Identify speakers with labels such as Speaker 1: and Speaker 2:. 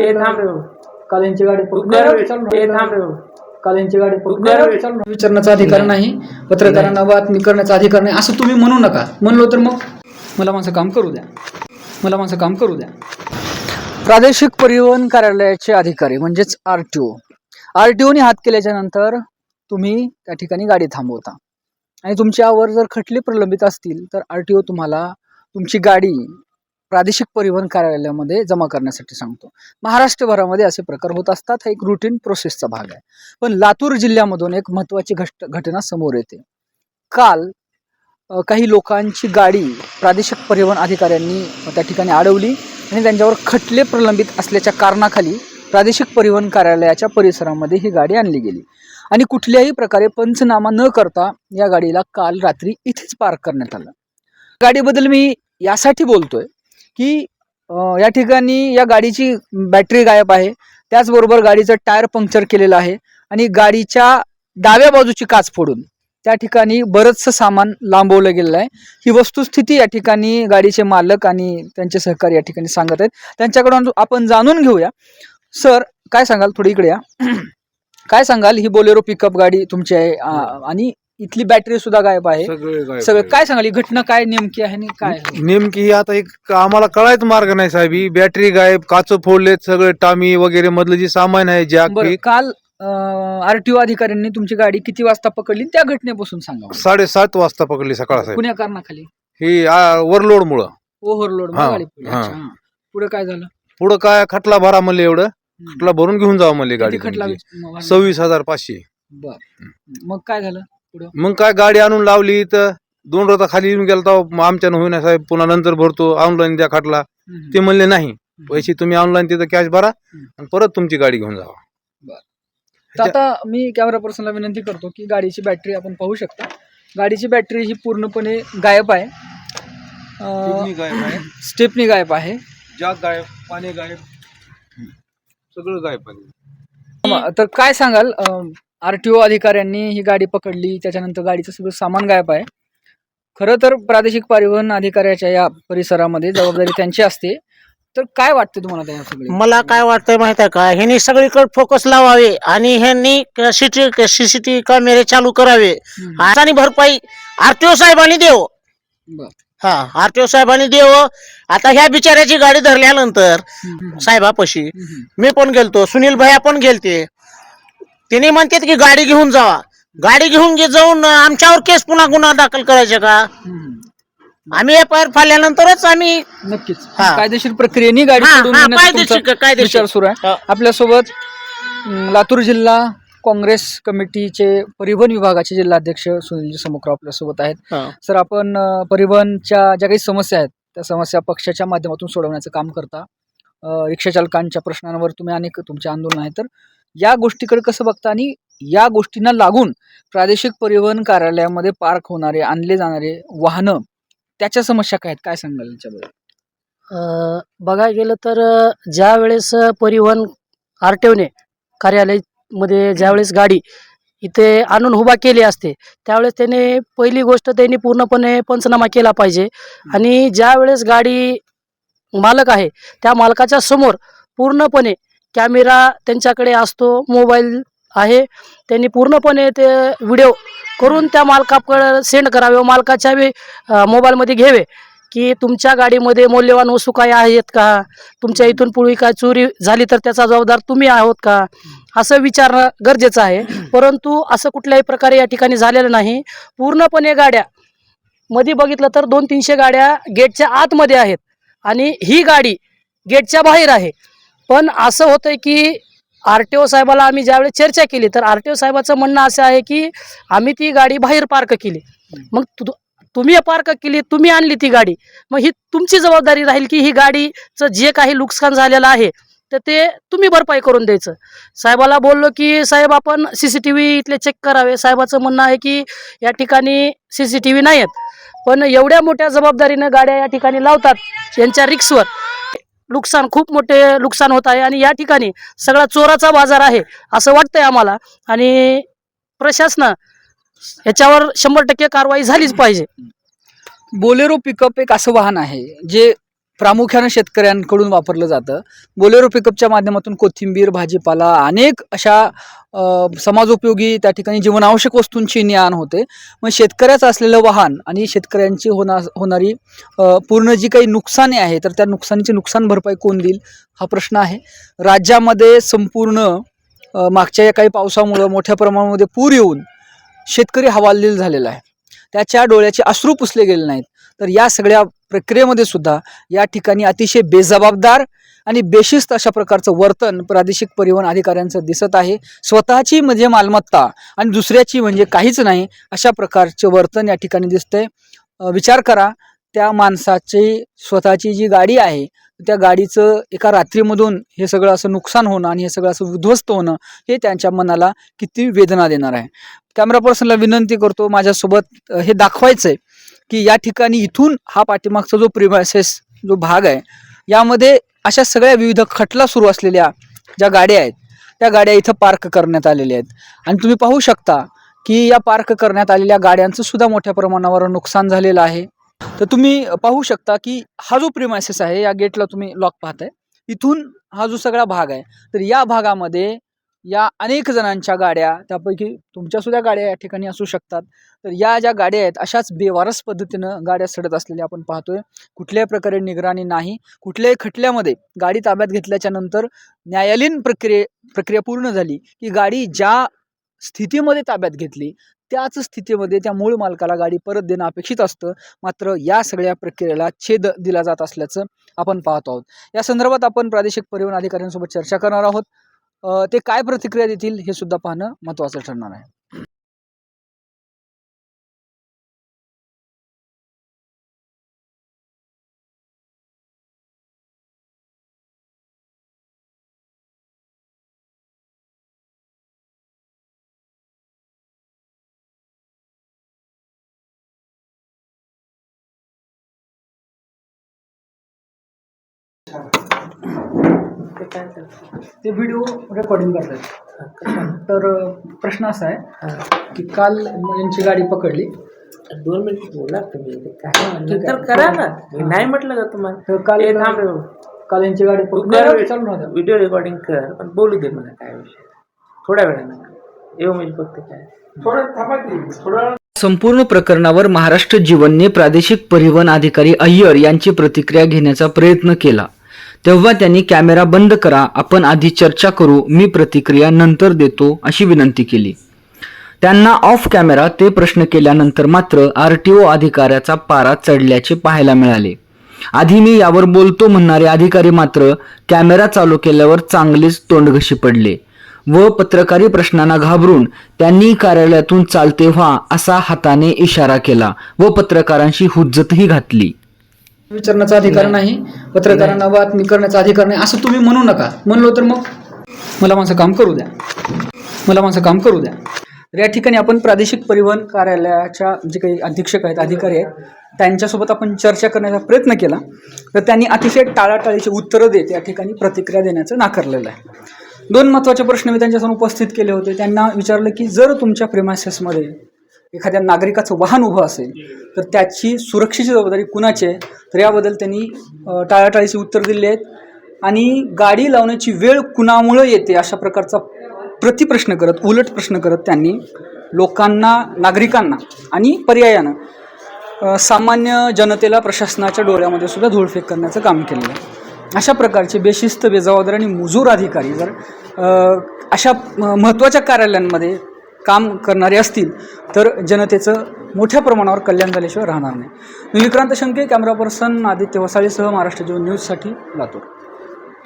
Speaker 1: हे थांब. रे
Speaker 2: गाडी पकडून-.
Speaker 1: हे थांब. रे
Speaker 2: गाडी पकडून-. विचारण्याचा अधिकार नाही. पत्रकारांना बातमी करण्याचा अधिकार नाही. असं तुम्ही म्हणू नका. म्हणलो तर मग मला माझं काम करू द्या. मला माझं काम करू द्या. प्रादेशिक परिवहन कार्यालयाचे अधिकारी म्हणजेच R T O R T one हात केल्याच्यानंतर तुम्ही त्या ठिकाणी गाडी थांबवता. आणि तुमच्यावर जर खटले प्रलंबित असतील तर आर टी ओ तुम्हाला तुमची गाडी प्रादेशिक परिवहन कार्यालयामध्ये जमा करण्यासाठी सांगतो. महाराष्ट्रभरामध्ये असे प्रकार होत असतात. हा एक रुटीन प्रोसेसचा भाग आहे. पण लातूर जिल्ह्यामधून एक महत्त्वाची घट घटना समोर येते. काल काही लोकांची गाडी प्रादेशिक परिवहन अधिकाऱ्यांनी त्या ठिकाणी अडवली आणि त्यांच्यावर खटले प्रलंबित असल्याच्या कारणाखाली प्रादेशिक परिवहन कार्यालयाच्या परिसरामध्ये ही गाडी आणली गेली. आणि कुठल्याही प्रकारे पंचनामा न करता या गाडीला काल रात्री इथेच पार्क करण्यात आलं. गाडीबद्दल मी यासाठी बोलतोय की या ठिकाणी या गाडीची बॅटरी गायब आहे. त्याचबरोबर गाडीचं टायर पंक्चर केलेलं आहे आणि गाडीच्या डाव्या बाजूची काच फोडून त्या ठिकाणी बरंचसं सामान लांबवलं गेलेलं आहे. ही वस्तुस्थिती या ठिकाणी गाडीचे मालक आणि त्यांचे सहकारी या ठिकाणी सांगत आहेत. त्यांच्याकडून आपण जाणून घेऊया. सर काय सांगाल? थोडी इकडे या. काय सांगाल? ही बोलेरो पिकअप गाडी तुमची आहे आणि इथली बॅटरी सुद्धा गायब आहे.
Speaker 3: सगळे गायब
Speaker 2: सगळं
Speaker 3: आहे.
Speaker 2: काय सांगाल ही घटना काय नेमकी आहे आणि काय
Speaker 3: नेमकी ही आता एक आम्हाला कळायच मार्ग नाही साहेब. ही बॅटरी गायब काच फोडलेत सगळे टामी वगैरे मधलं जे सामान आहे जॅक
Speaker 2: बरं काल आरटीओ अधिकाऱ्यांनी तुमची गाडी किती वाजता पकडली त्या घटनेपासून सांगा.
Speaker 3: साडेसात वाजता पकडली सकाळ साहेब.
Speaker 2: कुण्या कारणाखाली?
Speaker 3: ही ओव्हरलोड मुळे.
Speaker 2: ओव्हरलोड
Speaker 3: हा.
Speaker 2: पुढे काय झालं?
Speaker 3: पुढं काय खटला भरा म्हणले एवढं.
Speaker 2: हम्म.
Speaker 3: खटला भरून घेऊन जावं म्हणले गाडी
Speaker 2: खटला
Speaker 3: तुमची. सव्वीस हजार पाचशे.
Speaker 2: बर. मग काय झालं?
Speaker 3: मग काय गाडी आणून लावली तर दोन रोजा खाली येऊन गेला तर आमच्यानं होईना साहेब पुन्हा नंतर भरतो ऑनलाईन द्या खटला. ते म्हणले नाही पैसे तुम्ही ऑनलाईन तिथं कॅश भरा आणि परत तुमची गाडी घेऊन जावा.
Speaker 2: तर आता मी कॅमेरा पर्सनला विनंती करतो की गाडीची बॅटरी आपण पाहू शकता. गाडीची बॅटरी ही पूर्णपणे गायब आहे. अं,
Speaker 3: गायब आहे.
Speaker 2: स्टेपनी गायब आहे.
Speaker 3: जॅक गायब पाणी गायब सगळं गायब आहे.
Speaker 2: तर काय सांगाल? आरटीओ अधिकाऱ्यांनी ही गाडी पकडली त्याच्यानंतर गाडीचं सगळं सामान गायब आहे. खरं तर प्रादेशिक परिवहन अधिकाऱ्याच्या या परिसरामध्ये जबाबदारी त्यांची असते. तर काय वाटतं तुम्हाला त्या सगळे?
Speaker 4: मला काय वाटतंय माहीत आहे का? ह्यांनी सगळीकडे फोकस लावावे आणि ह्यांनी सीटी सीसीटीव्ही कॅमेरे चालू करावे. आणि भरपाई आरटीओ साहेबांनी देव.
Speaker 2: बर.
Speaker 4: हा आरटीओ साहेबांनी देव. आता ह्या बिचाऱ्याची गाडी धरल्यानंतर साहेबापाशी मी पण गेलतो सुनील भैया पण गेलते. त्यांनी म्हणतात की गाडी घेऊन जावा. गाडी घेऊन गे जाऊन आमच्यावर केस पुन्हा गुन्हा दाखल करायचे का? आम्ही एफ आय आर फाडल्यानंतरच आम्ही
Speaker 2: नक्कीच.
Speaker 4: हा.
Speaker 2: कायदेशीर प्रक्रियेने गाडी
Speaker 4: हा,
Speaker 2: सोडून
Speaker 4: हा,
Speaker 2: नेण्याचा
Speaker 4: कायदेशीर
Speaker 2: तुमचा
Speaker 4: कायदेशीर.
Speaker 2: विचार सुरू आहे.
Speaker 4: हा.
Speaker 2: आपल्यासोबत अं, लातूर जिल्हा काँग्रेस कमिटीचे परिवहन विभागाचे जिल्हाध्यक्ष सुनील समुखराव आपल्यासोबत आहेत.
Speaker 4: हा.
Speaker 2: सर आपण अं, परिवहनच्या ज्या काही समस्या आहेत त्या समस्या पक्षाच्या माध्यमातून सोडवण्याचं काम करता. अं, रिक्षा चालकांच्या प्रश्नांवर तुम्ही अनेक तुमचे आंदोलन आहे तर या गोष्टीकडे कसं बघता आणि या गोष्टींना लागून प्रादेशिक परिवहन कार्यालयामध्ये पार्क होणारे आणले जाणारे वाहनं त्याच्या समस्या काय आहेत? काय सांगाल याच्याबद्दल?
Speaker 5: बघायला गेलं तर ज्या वेळेस परिवहन आर टी कार्यालयमध्ये ज्यावेळेस गाडी इथे आणून उभा केली असते त्यावेळेस त्याने पहिली गोष्ट त्यांनी पूर्णपणे पंचनामा केला पाहिजे. आणि ज्या वेळेस गाडी मालक आहे त्या मालकाच्या समोर पूर्णपणे कॅमेरा त्यांच्याकडे असतो मोबाईल आहे. त्यांनी पूर्णपणे ते व्हिडिओ करून त्या मालकाकडे सेंड करावे व मालकाच्या बी मोबाईलमध्ये घ्यावे की तुमच्या गाडीमध्ये मौल्यवान वस्तू काय आहेत का? तुमच्या इथून पूर्वी काय चोरी झाली तर त्याचा जबाबदार तुम्ही आहोत का? असं विचारणं गरजेचं आहे. परंतु असं कुठल्याही प्रकारे या ठिकाणी झालेलं नाही. पूर्णपणे गाड्या मध्ये बघितलं तर दोन तीनशे गाड्या गेटच्या आतमध्ये आहेत आणि ही गाडी गेटच्या बाहेर आहे. पण असं होतंय की आर टी ओ साहेबाला आम्ही ज्यावेळेस चर्चा केली तर आर टी ओ साहेबाचं म्हणणं असं आहे की आम्ही ती गाडी बाहेर पार्क केली. मग तु- तुम्ही पार्क केली तुम्ही आणली ती गाडी. मग ही तुमची जबाबदारी राहील की ही गाडीचं जे काही नुकसान झालेलं आहे तर ते तुम्ही भरपाई करून द्यायचं. साहेबाला बोललो की साहेब आपण सी सी टी व्ही इथले चेक करावे. साहेबाचं म्हणणं आहे की या ठिकाणी सी सी टी व्ही नाही आहेत. पण एवढ्या मोठ्या जबाबदारीनं गाड्या या ठिकाणी लावतात यांच्या रिक्सवर. नुकसान खूप मोठे नुकसान होत आहे आणि या ठिकाणी सगळा चोराचा बाजार आहे असं वाटतंय आम्हाला. आणि प्रशासन याच्यावर शंभर टक्के कारवाई झालीच पाहिजे.
Speaker 2: बोलेरो पिकअप एक असं वाहन आहे जे प्रामुख्यानं शेतकऱ्यांकडून वापरलं जातं. बोलेरो पिकअपच्या माध्यमातून कोथिंबीर भाजीपाला अनेक अशा समाजोपयोगी त्या ठिकाणी जीवनावश्यक वस्तूंची ने आण होते. मग शेतकऱ्याचं असलेलं वाहन आणि शेतकऱ्यांची होणार होणारी पूर्ण जी काही नुकसाने आहे तर त्या नुकसानीची नुकसान भरपाई कोण देईल? हा प्रश्न आहे. राज्यामध्ये संपूर्ण मागच्या या काही पावसामुळं मोठ्या प्रमाणामध्ये पूर येऊन शेतकरी हवालदिल झालेला आहे. त्याच्या डोळ्याचे अश्रू पुसले गेले नाहीत. तर या सगळ्या प्रक्रियेमध्ये सुद्धा या ठिकाणी अतिशय बेजबाबदार आणि बेशिस्त अशा प्रकारचं वर्तन प्रादेशिक परिवहन अधिकाऱ्यांचं दिसत आहे. स्वतःची म्हणजे मालमत्ता आणि दुसऱ्याची म्हणजे काहीच नाही अशा प्रकारचे वर्तन या ठिकाणी दिसतंय. विचार करा त्या माणसाची स्वतःची जी गाडी आहे त्या गाडीचं एका रात्रीमधून हे सगळं असं नुकसान होणं आणि हे सगळं असं उद्ध्वस्त होणं हे त्यांच्या मनाला किती वेदना देणार आहे. कॅमेरा पर्सनला विनंती करतो माझ्यासोबत हे दाखवायचं आहे की या ठिकाणी इथून हा पाठीमागचा जो प्रिमायसेस जो भाग आहे यामध्ये अशा सगळ्या विविध खटला सुरू असलेल्या ज्या गाड्या आहेत त्या गाड्या इथं पार्क करण्यात आलेल्या आहेत. आणि तुम्ही पाहू शकता की या पार्क करण्यात आलेल्या गाड्यांचं सुद्धा मोठ्या प्रमाणावर नुकसान झालेलं आहे. तर तुम्ही पाहू शकता की हा जो प्रिमायसेस आहे या गेटला तुम्ही लॉक पाहताय इथून हा जो सगळा भाग आहे तर या भागामध्ये या अनेक जणांच्या गाड्या त्यापैकी तुमच्या सुद्धा गाड्या या ठिकाणी असू शकतात. तर या ज्या गाड्या आहेत अशाच बेवारस पद्धतीनं गाड्या सडत असलेल्या आपण पाहतोय. कुठल्याही प्रकारे निगराणी नाही. कुठल्याही खटल्यामध्ये गाडी ताब्यात घेतल्याच्या नंतर न्यायालयीन प्रक्रिये प्रक्रिया पूर्ण झाली की गाडी ज्या स्थितीमध्ये ताब्यात घेतली त्याच स्थितीमध्ये त्या मूळ मालकाला गाडी परत देणं अपेक्षित असतं. मात्र या सगळ्या प्रक्रियेला छेद दिला जात असल्याचं आपण पाहतो आहोत. या संदर्भात आपण प्रादेशिक परिवहन अधिकाऱ्यांसोबत चर्चा करणार आहोत. ते काय प्रतिक्रिया देतील हे सुद्धा पाहणं महत्त्वाचं ठरणार आहे. ते व्हिडिओ रेकॉर्डिंग करतात. तर प्रश्न असा आहे की काल यांची गाडी पकडली.
Speaker 1: दोन मिनिट बोला तुम्ही. ते काय म्हणलं
Speaker 2: ठीक
Speaker 1: तर
Speaker 2: आहे.
Speaker 1: करा ना. नाही म्हटलं का तुम्हाला?
Speaker 2: काल
Speaker 1: थांब.
Speaker 2: काल यांची गाडी
Speaker 1: तू
Speaker 2: पकडली.
Speaker 1: कर.
Speaker 2: चालू नव्हतं
Speaker 1: व्हिडिओ रेकॉर्डिंग कर पण बोलू दे मला काय विषय. थोड्या वेळानं येऊ म्हणजे फक्त काय.
Speaker 2: संपूर्ण प्रकरणावर महाराष्ट्र जीवनने प्रादेशिक परिवहन अधिकारी अय्यर यांची प्रतिक्रिया घेण्याचा प्रयत्न केला. तेव्हा त्यांनी कॅमेरा बंद करा आपण आधी चर्चा करू मी प्रतिक्रिया नंतर देतो अशी विनंती केली. त्यांना ऑफ कॅमेरा ते प्रश्न केल्यानंतर मात्र आर टी ओ अधिकाऱ्याचा पारा चढल्याचे पाहायला मिळाले. आधी मी यावर बोलतो म्हणणारे अधिकारी मात्र कॅमेरा चालू केल्यावर चांगलेच तोंडघशी पडले व पत्रकारी प्रश्नांना घाबरून त्यांनी कार्यालयातून चालते व्हा असा हाताने इशारा केला व पत्रकारांशी हुज्जतही घातली. विचारण्याचा अधिकार नाही. पत्रकारांना बातमी करण्याचा अधिकार नाही असं तुम्ही म्हणू नका. म्हणलो तर मग? मला माझं काम करू द्या. मला माझं काम करू द्या. तर या ठिकाणी आपण प्रादेशिक परिवहन कार्यालयाच्या जे काही अधीक्षक आहेत अधिकारी आहेत त्यांच्यासोबत आपण चर्चा करण्याचा प्रयत्न केला. तर त्यांनी अतिशय टाळाटाळीची उत्तरं देत या ठिकाणी प्रतिक्रिया देण्याचं नाकारलेलं आहे. दोन महत्त्वाचे प्रश्न मी त्यांच्यासमोर उपस्थित केले होते. त्यांना विचारलं की जर तुमच्या प्रेमासेसमध्ये एखाद्या नागरिकाचं वाहन उभं असेल तर त्याची सुरक्षेची जबाबदारी कुणाची आहे? तर याबद्दल त्यांनी टाळाटाळीचे उत्तर दिले आहेत. आणि गाडी लावण्याची वेळ कुणामुळं येते अशा प्रकारचा प्रतिप्रश्न करत उलट प्रश्न करत त्यांनी लोकांना नागरिकांना आणि पर्यायानं सामान्य जनतेला प्रशासनाच्या डोळ्यामध्ये सुद्धा धूळफेक करण्याचं काम केलेलं आहे. अशा प्रकारचे बेशिस्त बेजबाबदार आणि मुजूर अधिकारी जर अशा महत्त्वाच्या कार्यालयांमध्ये काम करणारे असतील तर जनतेचं मोठ्या प्रमाणावर कल्याण झाल्याशिवाय राहणार नाही. मी विक्रांत शंके कॅमेरा पर्सन आदित्य वसाळीसह महाराष्ट्र जीवन न्यूजसाठी लातूर.